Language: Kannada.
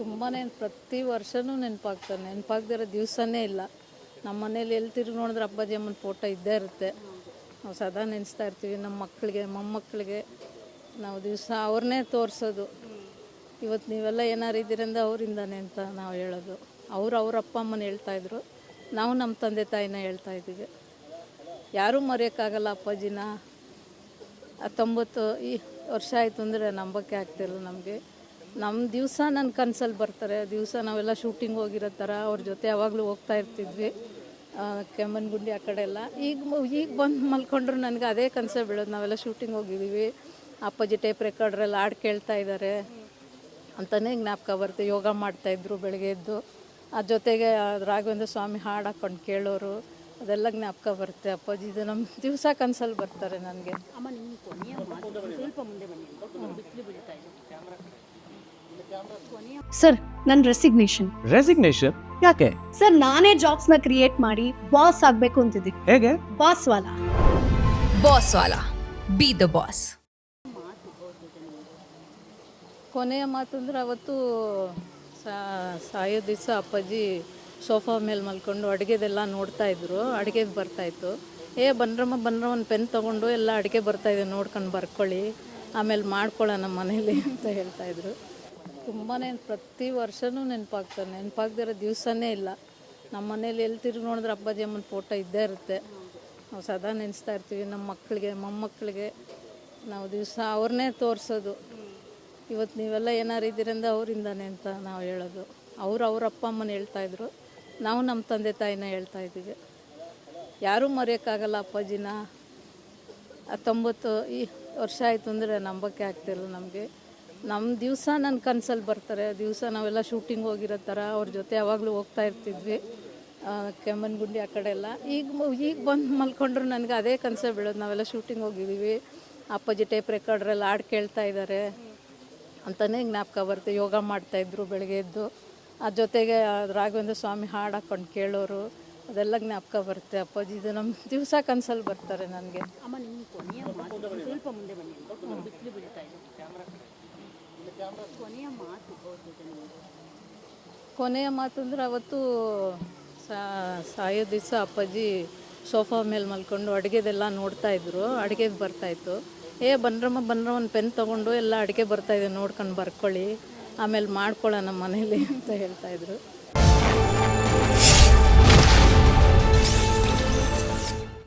ತುಂಬಾ ಪ್ರತಿ ವರ್ಷನೂ ನೆನಪಾಗ್ತಾರೆ ನೆನಪಾಗ್ದಿರೋ ದಿವಸನೇ ಇಲ್ಲ. ನಮ್ಮ ಮನೇಲಿ ಎಲ್ಲಿ ತಿರುಗಿ ನೋಡಿದ್ರೆ ಅಪ್ಪಾಜಿ ಅಮ್ಮನ ಫೋಟೋ ಇದ್ದೇ ಇರುತ್ತೆ. ನಾವು ಸದಾ ನೆನೆಸ್ತಾ ಇರ್ತೀವಿ ನಮ್ಮ ಮಕ್ಕಳಿಗೆ ಮೊಮ್ಮಕ್ಕಳಿಗೆ ನಾವು ದಿವಸ ಅವ್ರನ್ನೇ ತೋರಿಸೋದು. ಇವತ್ತು ನೀವೆಲ್ಲ ಏನಾರು ಇದ್ದೀರಿಂದ ಅವರಿಂದಾನೆ ಅಂತ ನಾವು ಹೇಳೋದು. ಅವ್ರು ಅವ್ರ ಅಪ್ಪ ಅಮ್ಮನ ಹೇಳ್ತಾಯಿದ್ರು ನಾವು ನಮ್ಮ ತಂದೆ ತಾಯಿನ ಹೇಳ್ತಾ ಇದ್ದೀವಿ. ಯಾರೂ ಮರೆಯೋಕ್ಕಾಗಲ್ಲ ಅಪ್ಪಾಜಿನ. ಹತ್ತೊಂಬತ್ತು ಈ ವರ್ಷ ಆಯಿತು ಅಂದರೆ ನಂಬಕ್ಕೆ ಆಗ್ತಿಲ್ಲ ನಮಗೆ. ನಮ್ಮ ದಿವಸ ನನ್ನ ಕನಸಲ್ಲಿ ಬರ್ತಾರೆ. ದಿವಸ ನಾವೆಲ್ಲ ಶೂಟಿಂಗ್ ಹೋಗಿರೋ ಥರ ಅವ್ರ ಜೊತೆ ಯಾವಾಗಲೂ ಹೋಗ್ತಾ ಇರ್ತಿದ್ವಿ. ಕೆಮ್ಮನ್ ಕೆಮ್ಮಣ್ಣಗುಂಡಿ ಆ ಕಡೆ ಎಲ್ಲ. ಈಗ ಈಗ ಬಂದು ಮಲ್ಕೊಂಡ್ರು ನನಗೆ ಅದೇ ಕನಸೇ ಬೀಳೋದು. ನಾವೆಲ್ಲ ಶೂಟಿಂಗ್ ಹೋಗಿದ್ದೀವಿ. ಅಪ್ಪಾಜಿ ಟೇಪ್ ರೆಕಾರ್ಡ್ರೆಲ್ಲ ಹಾಡು ಕೇಳ್ತಾ ಇದ್ದಾರೆ ಅಂತಲೇ ಜ್ಞಾಪಕ ಬರುತ್ತೆ. ಯೋಗ ಮಾಡ್ತಾಯಿದ್ರು ಬೆಳಗ್ಗೆ ಎದ್ದು. ಆ ಜೊತೆಗೆ ರಾಘವೇಂದ್ರ ಸ್ವಾಮಿ ಹಾಡು ಹಾಕ್ಕೊಂಡು ಕೇಳೋರು. ಅದೆಲ್ಲ ಜ್ಞಾಪಕ ಬರುತ್ತೆ. ಅಪ್ಪಾಜಿ, ಇದು ನಮ್ಮ ದಿವಸ ಕನಸಲ್ಲಿ ಬರ್ತಾರೆ ನನಗೆ. ಸರ್ ನನ್ನ ರೆಸಿಗ್ನೇಷನ್ ರೆಸಿಗ್ನೇಷನ್ ಯಾಕೆ? ಸರ್ ನಾನೇ ನ ಕ್ರಿಯೇಟ್ ಮಾಡಿ ಬಾಸ್ ಆಗಬೇಕು ಅಂತಿದ್ದೆ. ಹೇಗೆ? ಬಾಸ್ ವಾಲಾ. ಬಾಸ್ ವಾಲಾ. ಬಿ ದ ಬಾಸ್ ಕೊನೆಯ ಮಾತು ಅಂದ್ರೆ ಅವತ್ತು ಸಾಯೋ ದಿವಸ ಅಪ್ಪಾಜಿ ಸೋಫಾ ಮೇಲೆ ಮಲ್ಕೊಂಡು ಅಡುಗೆದೆಲ್ಲ ನೋಡ್ತಾ ಇದ್ರು. ಅಡುಗೆ ಬರ್ತಾಯಿತ್ತು ಏ ಬನ್ರಮ್ಮ ಬನ್ರಮ್ಮ ಒಂದು ಪೆನ್ ತೊಗೊಂಡು ಎಲ್ಲ ಅಡುಗೆ ಬರ್ತಾಯಿದೆ ನೋಡ್ಕೊಂಡು ಬರ್ಕೊಳ್ಳಿ. ಆಮೇಲೆ ಮಾಡ್ಕೊಳ್ಳೋಣ ಮನೇಲಿ ಅಂತ ಹೇಳ್ತಾಯಿದ್ರು ತುಂಬಾ ಪ್ರತಿ ವರ್ಷವೂ ನೆನಪಾಗ್ತಾರೆ ನೆನಪಾಗ್ದಿರೋ ದಿವಸನೇ ಇಲ್ಲ. ನಮ್ಮ ಮನೇಲಿ ಎಲ್ಲಿ ತಿರುಗಿ ನೋಡಿದ್ರೆ ಅಪ್ಪಾಜಿ ಅಮ್ಮನ ಫೋಟೋ ಇದ್ದೇ ಇರುತ್ತೆ. ನಾವು ಸದಾ ನೆನೆಸ್ತಾ ಇರ್ತೀವಿ ನಮ್ಮ ಮಕ್ಕಳಿಗೆ ಮೊಮ್ಮಕ್ಕಳಿಗೆ ನಾವು ದಿವಸ ಅವ್ರನ್ನೇ ತೋರಿಸೋದು. ಇವತ್ತು ನೀವೆಲ್ಲ ಏನಾರು ಇದ್ದೀರಂದ್ರೆ ಅವರಿಂದಾನೆ ಅಂತ ನಾವು ಹೇಳೋದು. ಅವರು ಅವ್ರ ಅಪ್ಪ ಅಮ್ಮನ ಹೇಳ್ತಾ ಇದ್ರು. ನಾವು ನಮ್ಮ ತಂದೆ ತಾಯಿನ ಹೇಳ್ತಾ ಇದ್ದೀವಿ. ಯಾರೂ ಮರೆಯೋಕ್ಕಾಗಲ್ಲ ಅಪ್ಪಾಜಿನ. ಹತ್ತೊಂಬತ್ತು ಈ ವರ್ಷ ಆಯಿತು ಅಂದರೆ ನಂಬಕ್ಕೆ ಆಗ್ತಿಲ್ಲ ನಮಗೆ. ನಮ್ಮ ದಿವಸ ನನ್ನ ಕನಸಲ್ಲಿ ಬರ್ತಾರೆ. ದಿವಸ ನಾವೆಲ್ಲ ಶೂಟಿಂಗ್ ಹೋಗಿರೋ ಥರ ಅವ್ರ ಜೊತೆ ಯಾವಾಗಲೂ ಹೋಗ್ತಾ ಇರ್ತಿದ್ವಿ. ಕೆಮ್ಮನ್ ಗುಂಡಿ ಆ ಕಡೆ ಎಲ್ಲ. ಈಗ ಈಗ ಬಂದು ಮಲ್ಕೊಂಡ್ರು ನನಗೆ ಅದೇ ಕನಸೇ ಬೀಳೋದು. ನಾವೆಲ್ಲ ಶೂಟಿಂಗ್ ಹೋಗಿದ್ದೀವಿ ಅಪ್ಪಾಜಿ ಟೇಪ್ ರೆಕಾರ್ಡ್ರೆಲ್ಲ ಹಾಡು ಕೇಳ್ತಾ ಇದ್ದಾರೆ ಅಂತಲೇ ಜ್ಞಾಪಕ ಬರುತ್ತೆ. ಯೋಗ ಮಾಡ್ತಾಯಿದ್ರು ಬೆಳಗ್ಗೆ ಎದ್ದು. ಆ ಜೊತೆಗೆ ರಾಘವೇಂದ್ರ ಸ್ವಾಮಿ ಹಾಡು ಹಾಕ್ಕೊಂಡು ಕೇಳೋರು. ಅದೆಲ್ಲ ಜ್ಞಾಪಕ ಬರುತ್ತೆ ಅಪ್ಪಾಜಿ. ಇದು ನಮ್ಮ ದಿವಸ ಕನಸಲ್ಲಿ ಬರ್ತಾರೆ ನನಗೆ. ಕೊನೆಯ ಮಾತು ಕೊನೆಯ ಅವತ್ತು ಸಾಯೋ ದಿವಸ ಅಪ್ಪಾಜಿ ಸೋಫಾ ಮೇಲೆ ಮಲ್ಕೊಂಡು ಅಡುಗೆದೆಲ್ಲ ನೋಡ್ತಾ ಇದ್ರು, ಅಡುಗೆದು ಬರ್ತಾಯಿತ್ತು ಏ ಬನ್ರಮ್ಮ ಬನ್ರಮ್ಮ ಒಂದು ಪೆನ್ ತೊಗೊಂಡು ಎಲ್ಲ ಅಡುಗೆ ಬರ್ತಾಯಿದೆ ನೋಡ್ಕೊಂಡು ಬರ್ಕೊಳ್ಳಿ, ಆಮೇಲೆ ಮಾಡ್ಕೊಳ್ಳೋಣ ಮನೇಲಿ ಅಂತ ಹೇಳ್ತಾಯಿದ್ರು